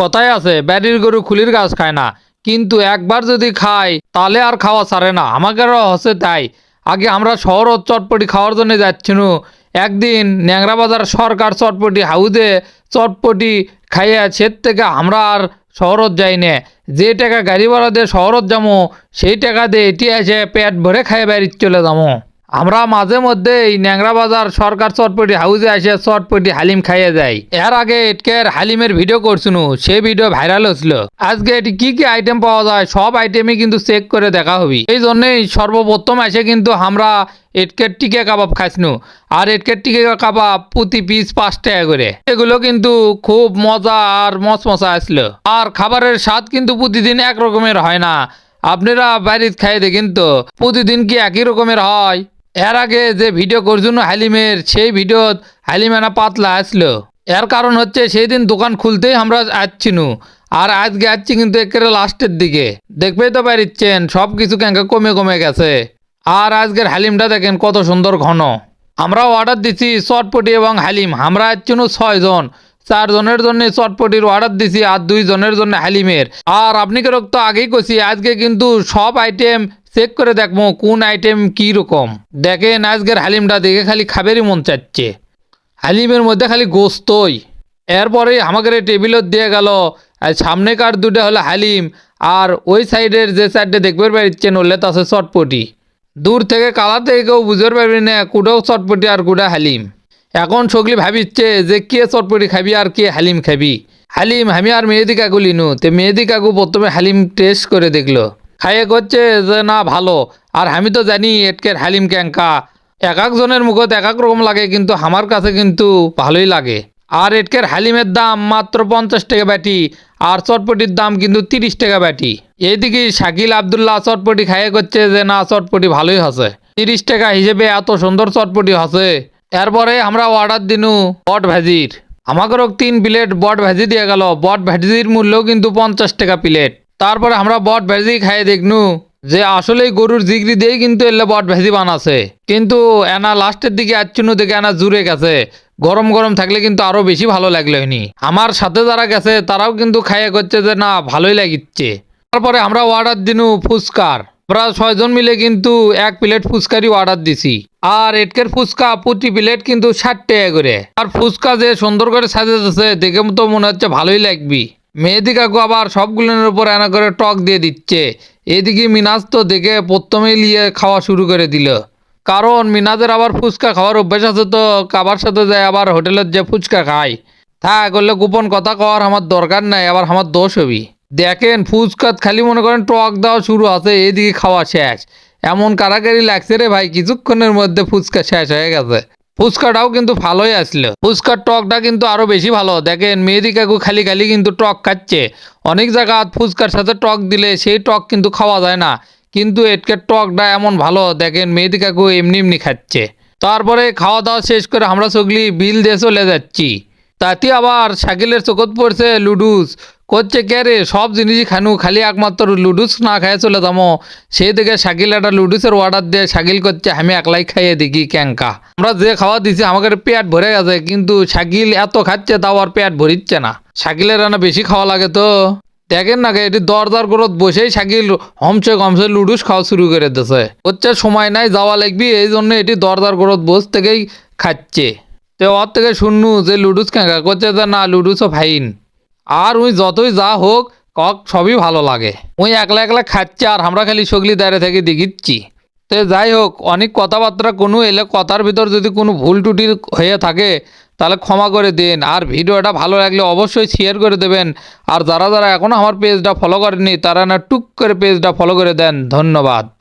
কথাই আছে ব্যারির গরু খুলির গাছ খায় না। কিন্তু একবার যদি খায়, তাহলে আর খাওয়া ছাড়ে না। আমাদেরও হচ্ছে তাই। আগে আমরা শহর চটপটি খাওয়ার জন্য যাচ্ছিনু। একদিন ন্যাংরা বাজার সরকার চটপটি হাউদে চটপটি খাইয়া সের থেকে আমরা আর শহরত যাই না। যে টাকা গাড়ি ভাড়া দিয়ে শহরত যাব সেই টাকা দিয়ে এটি এসে পেট ভরে খাইয়ে বাড়ি চলে যাব আমরা মাঝে মধ্যে এই ন্যাংরা বাজার সরকার চটপটি হাউসে এসে চটপটি হালিম খাইয়ে যায় এর আগে এটকের হালিমের ভিডিও করছিনু সেই ভিডিও ভাইরাল হচ্ছিল। আজকে এটি কি কি আইটেম পাওয়া যায়, সব আইটেমই কিন্তু চেক করে দেখা হবি। এই জন্যই সর্বপ্রথম এসে কিন্তু আমরা এটকের টিকে কাবাব খাইছিনু। আর এটকের টিকে কাবাব প্রতি পিস পাঁচ টাকা করে। এগুলো কিন্তু খুব মজা আর মচমচা আসলো আর খাবারের স্বাদ কিন্তু প্রতিদিন এক রকমের হয় না। আপনারা বাড়িতে খাই দেখেন তো, প্রতিদিন কি একই রকমের হয়? এর আগে যে ভিডিও করছুন হালিমের, সেই ভিডিও হালিমানা পাতলা আসলো। এর কারণ হচ্ছে সেই দিন দোকান খুলতেই আমরা আসছিনু আর আজকে আসছি কিন্তু একেবারে লাস্টের দিকে। দেখবেই তো পারিচ্ছেন সব কিছু কেঙ্কা কমে কমে গেছে। আর আজকের হালিমটা দেখেন কত সুন্দর ঘন। আমরাও অর্ডার দিছি, চটপটি এবং হালিম। আমরা আসছি আসছিনু ছয়জন। চারজনের জন্য চটপটির অর্ডার দিছি আর দুইজনের জন্য হালিমের। আর আপনি কেরক তো আগেই কছি আজকে কিন্তু সব আইটেম চেক করে দেখব কোন আইটেম কি রকম। দেখেন আজকের হালিমটা দেখে খালি খাবেরই মন চাচ্ছে। হালিমের মধ্যে খালি গোস্তই। এরপরে আমাদের টেবিলত দিয়ে গেল সামনেকার দুটো হলো হালিম, আর ওই সাইডের যে সাইডে দেখবে পারছেন ওলে আছে চটপটি। দূর থেকে কালার থেকে কেউ বুঝতে পারবি না কুটাও চটপটি আর কুটা হালিম। এখন সগলি ভাবিচ্ছে যে কে চটপটি খাবি আর কে হালিম খাবি। হালিম, আমি আর মেহেদি কাকু লিনু তে মেহেদি কাকু প্রথমে হালিম টেস্ট করে দেখল। খাইয়ে করছে যে না, ভালো। আর আমি তো জানি এটকের হালিম ক্যাঙ্কা এক একজনের মুখত এক এক রকম লাগে, কিন্তু আমার কাছে কিন্তু ভালোই লাগে। আর এটকের হালিমের দাম মাত্র পঞ্চাশ টাকা ব্যাটি আর চটপটির দাম কিন্তু তিরিশ টাকা ব্যাটি এইদিকে শাকিল আবদুল্লাহ চটপটি খাইয়ে করছে যে না, চটপটি ভালোই হসে। তিরিশ টাকা হিসেবে এত সুন্দর চটপটি হসে। এরপরে আমরা অর্ডার দিনু বট ভাজির। আমাকেও তিন প্লেট বট ভাজি দিয়ে গেল। বট ভাজির মূল্য কিন্তু পঞ্চাশ টাকা প্লেট। তারপরে আমরা বট ভাজি খাইয়ে দেখনু যে আসলেই গরুর জিগরি দিয়ে কিন্তু এলে বট ভাজি বানাছে। কিন্তু এনা লাস্টের দিকে আচ্ছুনু দেখে এনা জুড়ে গেছে। গরম গরম থাকলে কিন্তু আরও বেশি ভালো লাগল হয়নি আমার সাথে যারা গেছে তারাও কিন্তু খাইয়ে করছে যে না, ভালোই লাগিচ্ছে। তারপরে আমরা অর্ডার দিনু ফুচকার। আমরা ছয়জন মিলে কিন্তু এক প্লেট ফুচকারই অর্ডার দিছি। আর এটকের ফুচকা প্রতি প্লেট কিন্তু ষাট টাকা করে। আর ফুচকা যে সুন্দর করে সাজাতেছে, দেখে তো মনে হচ্ছে ভালোই লাগবি। মেহেদি কাকু আবার সবগুলোর উপর এনা করে টক দিয়ে দিচ্ছে। এদিকে মিনাজ তো দেখে প্রথমেই নিয়ে খাওয়া শুরু করে দিল। কারণ মিনাজের আবার ফুচকা খাওয়ার অভ্যেস আছে তো, কাবার সাথে যায় আবার হোটেলের যে ফুচকা খায়। তা করলে গোপন কথা কওয়ার আমার দরকার নাই, আবার আমার দোষ হবি। দেখেন ফুচকাত খালি মনে করেন টক দেওয়া শুরু আছে, এদিকে খাওয়া শেষ। এমন কারাকারি লাগছে রে ভাই, কিছুক্ষণের মধ্যে ফুচকা শেষ হয়ে গেছে। ফুচকাটাও কিন্তু ভালোই আসলো। ফুচকার টকটা কিন্তু আরও বেশি ভালো। দেখেন মেহেদি কাকু খালি খালি কিন্তু টক খাচ্ছে। অনেক জায়গা ফুচকার সাথে টক দিলে সেই টক কিন্তু খাওয়া যায় না। কিন্তু এটকের টকটা এমন ভালো, দেখেন মেহেদি কাকু এমনি এমনি খাচ্ছে। তারপরে খাওয়া দাওয়া শেষ করে আমরা সগলি বিল দিয়ে চলে যাচ্ছি। তাতে আবার শাকিলের চোখত পড়ছে লুডুস। করছে কে রে? সব জিনিসই খানু, খালি একমাত্র লুডুস না খাইয়ে চলে যাব সেই থেকে শাকিল একটা লুডুসের অর্ডার দিয়ে শাকিল করছে, আমি একলাই খাইয়ে দেখি ক্যাঙ্কা আমরা যে খাওয়া দিছি আমাদের পেট ভরে গেছে, কিন্তু শাকিল এত খাচ্ছে, তাও আর পেট ভরিচ্ছে না। শাকিলের রান্না বেশি খাওয়া লাগে তো। দেখেন না এটি দর দর করে বসেই শাকিল হমসে কমসে লুডুস খাওয়া শুরু করে দিছে। হচ্ছে সময় নাই, যাওয়া লাগবি, এই জন্য এটি দর দর করে বস থেকেই খাচ্ছে। তো ওর থেকে শুননু যে লুডুস ক্যাঙ্কা করছে না, লুডুসও ফাইন। আর ওই যতই যা হোক, কক সবই ভালো লাগে। ওই একলা একলা খাচ্ছে আর আমরা খালি সগলি দাঁড়িয়ে থেকে দেখিচ্ছি। তো যাই হোক, অনেক কথাবার্তা কোনো এলে কথার ভিতর যদি কোনো ভুল টুটি হয়ে থাকে, তাহলে ক্ষমা করে দিন। আর ভিডিওটা ভালো লাগলে অবশ্যই শেয়ার করে দেবেন। আর যারা যারা এখনও আমার পেজটা ফলো করেনি তারা না টুক করে পেজটা ফলো করে দেন। ধন্যবাদ।